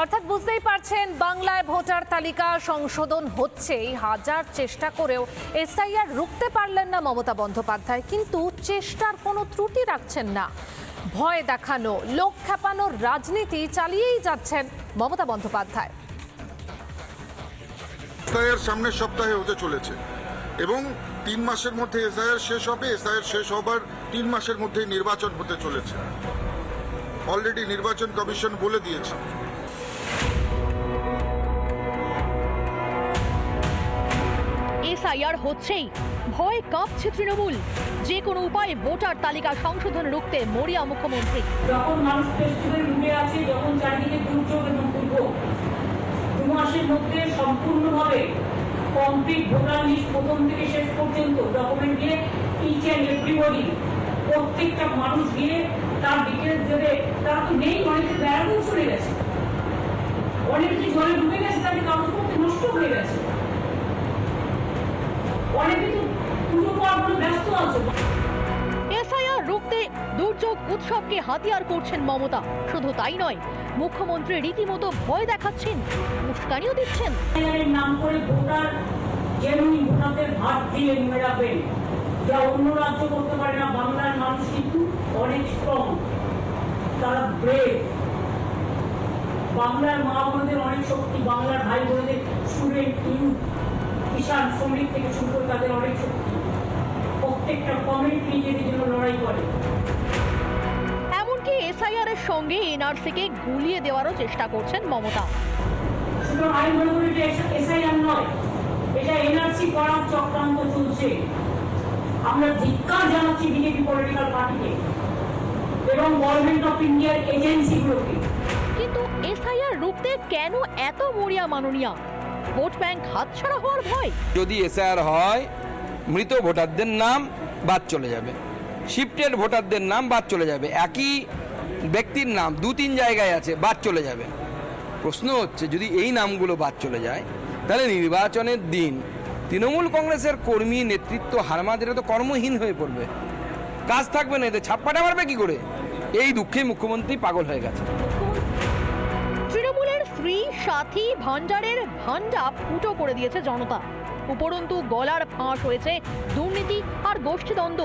অর্থাৎ বুঝতেই পারছেন, বাংলায় ভোটার তালিকা সংশোধন হচ্ছেই হাজার চেষ্টা করেও এসআইআর রুখতে পারলেন না মমতা বন্দ্যোপাধ্যায়, কিন্তু চেষ্টার কোনো ত্রুটি রাখছেন না। ভয় দেখানো, লোক খেপানোর রাজনীতি চালিয়েই যাচ্ছেন মমতা বন্দ্যোপাধ্যায়। এসআইআর সামনের সপ্তাহে হতে চলেছে এবং তিন মাসের মধ্যে এসআইআর শেষ হবে, এসআইআর শেষ হবার তিন মাসের মধ্যে নির্বাচন হতে চলেছে। অলরেডি নির্বাচন কমিশন বলে দিয়েছে। এসআইআর হচ্ছেই। ভয় কাঁপছে তৃণমূল। যে কোনো উপায়ে ভোটার তালিকা সংশোধন রুখতে মরিয়া মুখ্যমন্ত্রী। যখন মানুষ আছে, যখন চারিদিকে দুর্যোগ এবং দুর্ভোগ, দু মাসের মধ্যে সম্পূর্ণভাবে কমপ্লিট ভোটার লিস্ট প্রথম থেকে শেষ পর্যন্ত ডকুমেন্ট দিয়ে ইচ অ্যান্ড এভরিবডি প্রত্যেকটা মানুষ গিয়ে তার ডিটেলস দেবে। তো নেই, অনেকে চলে গেছে। অনেকে জলে ডুবে গেছে, তাদের কাগজপত্র নষ্ট হয়ে গেছে। অনেকে তো পুজো পার্বণে ব্যস্ত আছে। এসআইআর রুখতে দুর্যোগ উৎসবকে হাতিয়ার করছেন মমতা। শুধু তাই নয় মুখ্যমন্ত্রী রীতিমতো ভয় দেখাচ্ছেন উস্কানিও দিচ্ছেন। নাম করে ভোটার জেনুইন ভোটারদের ভাত দিয়ে মেলাবেন যা অন্য রাজ্য করতে পারে না বাংলার মানুষ কিন্তু অনেক স্ট্রং তারা ব্রেভ বাংলার মা বোনদের অনেক শক্তি বাংলার ভাই বোনদের স্টুডেন্ট ইউথ কিষাণ শ্রমিক থেকে শুরু করে তাদের অনেক শক্তি। প্রত্যেকটা কমেন্ট নিজেদের জন্য লড়াই করে। এমনকি এসআইআর এর সঙ্গে এনআরসিকে গুলিয়ে দেওয়ারও চেষ্টা করছেন মমতা। সুতরাং আমি মনে করি এসআইআর নয় এটা এনআরসি করার চক্রান্ত চলছে। আমরা ধিক্কার জানাচ্ছি বিজেপি পলিটিক্যাল পার্টিকে এবং গভর্নমেন্ট অফ ইন্ডিয়ার এজেন্সিগুলোকে কিন্তু এসআইআর রুখতে কেন এত মরিয়া মাননীয়া? ভোট ব্যাংক হাতছাড়া হওয়ার ভয়। যদি এসআর হয়, মৃত ভোটারদের নাম বাদ চলে যাবে। শিফটেড ভোটারদের নাম বাদ চলে যাবে। একই ব্যক্তির নাম দু তিন জায়গায় আছে, বাদ চলে যাবে। প্রশ্ন হচ্ছে, যদি এই নামগুলো বাদ চলে যায়, তাহলে নির্বাচনের দিন তৃণমূল কংগ্রেসের কর্মী নেতৃত্ব হারমাদের তো কর্মহীন হয়ে পড়বে। কাজ থাকবে না এদের ছাপ্পাটা মারবে কি করে? এই দুঃখে মুখ্যমন্ত্রী পাগল হয়ে গেছে স্ত্রী সাথী ভান্ডারের ভান্ডা ফুটো করে দিয়েছে জনতা। উপরন্তু গলার ফাঁস হয়েছে দুর্নীতি আর গোষ্ঠীদ্বন্দ্ব।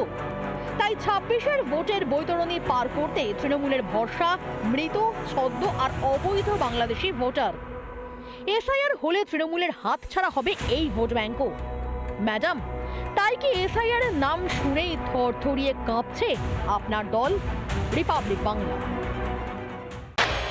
তাই ছাব্বিশের ভোটের বৈতরণী পার করতে তৃণমূলের ভরসা, মৃত, ছদ্ম আর অবৈধ বাংলাদেশি ভোটার। এসআইআর হলে তৃণমূলের হাত ছাড়া হবে এই ভোট ব্যাংকও। ম্যাডাম, তাই কি এসআইআর নাম শুনেই থরথরিয়ে কাঁপছে আপনার দল? রিপাবলিক বাংলা।